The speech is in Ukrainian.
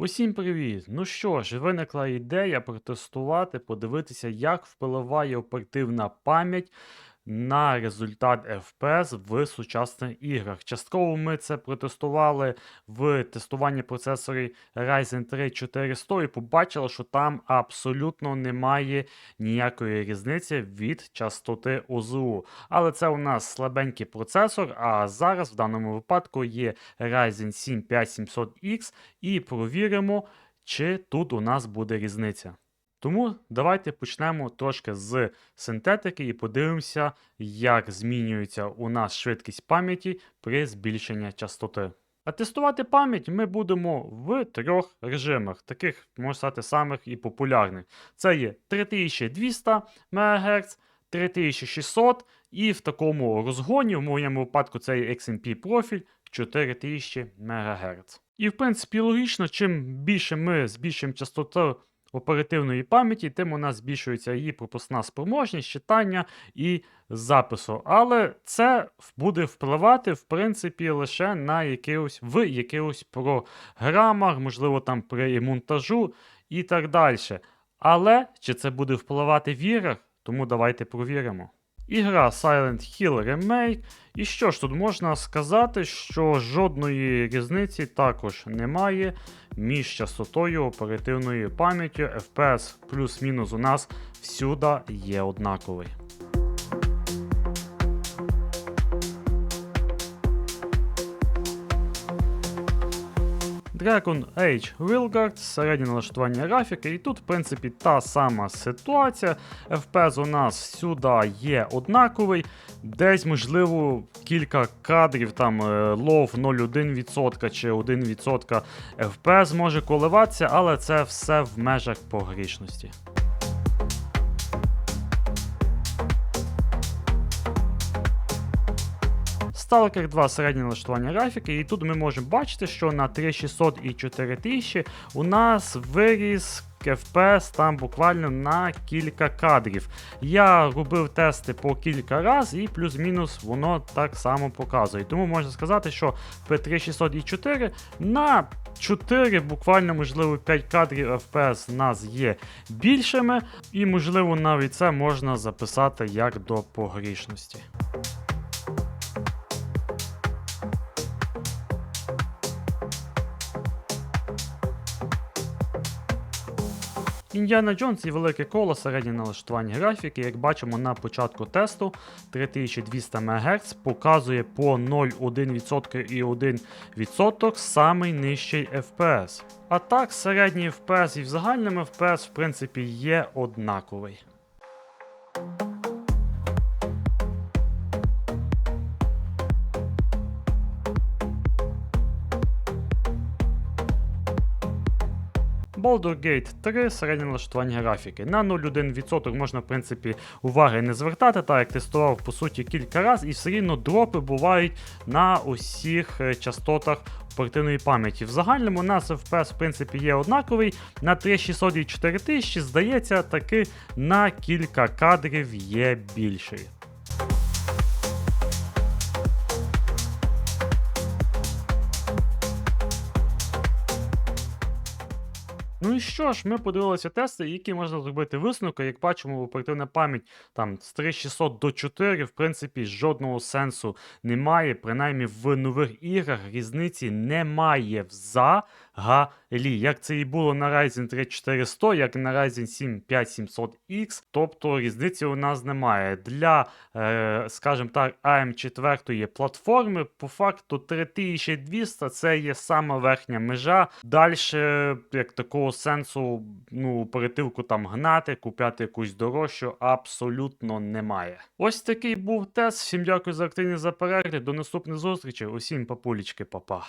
Усім привіт! Ну що ж, виникла ідея протестувати, подивитися, як впливає оперативна пам'ять на результат FPS в сучасних іграх. Частково ми це протестували в тестуванні процесорів Ryzen 3 400 і побачили, що там абсолютно немає ніякої різниці від частоти ОЗУ. Але це у нас слабенький процесор, а зараз в даному випадку є Ryzen 7 5700X і провіримо, чи тут у нас буде різниця. Тому давайте почнемо трошки з синтетики і подивимося, як змінюється у нас швидкість пам'яті при збільшенні частоти. А тестувати пам'ять ми будемо в трьох режимах, таких, можна сказати, самих і популярних. Це є 3200 МГц, 3600 і в такому розгоні, в моєму випадку, це є XMP профіль 4000 МГц. І в принципі логічно, чим більше ми збільшуємо частоту оперативної пам'яті, тим у нас збільшується її пропускна спроможність, читання і запису. Але це буде впливати, в принципі, лише на якихось, в якихось програмах, можливо, там при монтажу і так далі. Але чи це буде впливати в іграх, тому давайте провіримо. Ігра Silent Hill Remake. І що ж тут можна сказати, що жодної різниці також немає між частотою оперативної пам'яті. FPS плюс-мінус у нас всюди є однаковий. Dragon Age Wilgard, середнє налаштування графіки, і тут, в принципі, та сама ситуація. FPS у нас всюди є однаковий, десь, можливо, кілька кадрів, там е, лов 0,1% чи 1% FPS може коливатися, але це все в межах погрішності. Stalker 2 середнє налаштування графіки, і тут ми можемо бачити, що на 3600 і 4000 у нас виріс FPS там буквально на кілька кадрів. Я робив тести по кілька разів і плюс-мінус воно так само показує. Тому можна сказати, що P3600 і 4 на 4, буквально, можливо, 5 кадрів FPS у нас є більшими, і, можливо, навіть це можна записати як до погрішності. Індіана Джонс і велике коло середнє налаштування графіки, як бачимо на початку тесту 3200 МГц показує по 0,1% і 1% самий нижчий FPS. А так, середній FPS і в загальному FPS в принципі є однаковий. Baldur's Gate 3 середнє налаштування графіки. На 0,1% можна, в принципі, уваги не звертати, так як тестував по суті кілька разів, і все рівно дропи бувають на усіх е, частотах оперативної пам'яті. В загальному у нас FPS в принципі є однаковий. На 3600 і 4000, здається, таки на кілька кадрів є більший. Ну і що ж, ми подивилися тести, які можна зробити висновки. Як бачимо, оперативна пам'ять там з 3600 до 4, в принципі, жодного сенсу немає. Принаймні в нових іграх різниці немає взагалі. Як це і було на Ryzen 3 400, як на Ryzen 7 5700X. Тобто різниці у нас немає. Для, е, скажімо так, AM4 платформи, по факту 3200 це є сама верхня межа. Далі, як такого сенсу, ну, оперативку там гнати, купляти якусь дорожчу, абсолютно немає. Ось такий був тест. Всім дякую за активність за перегляд. До наступних зустрічей. Усім папулічки, папа.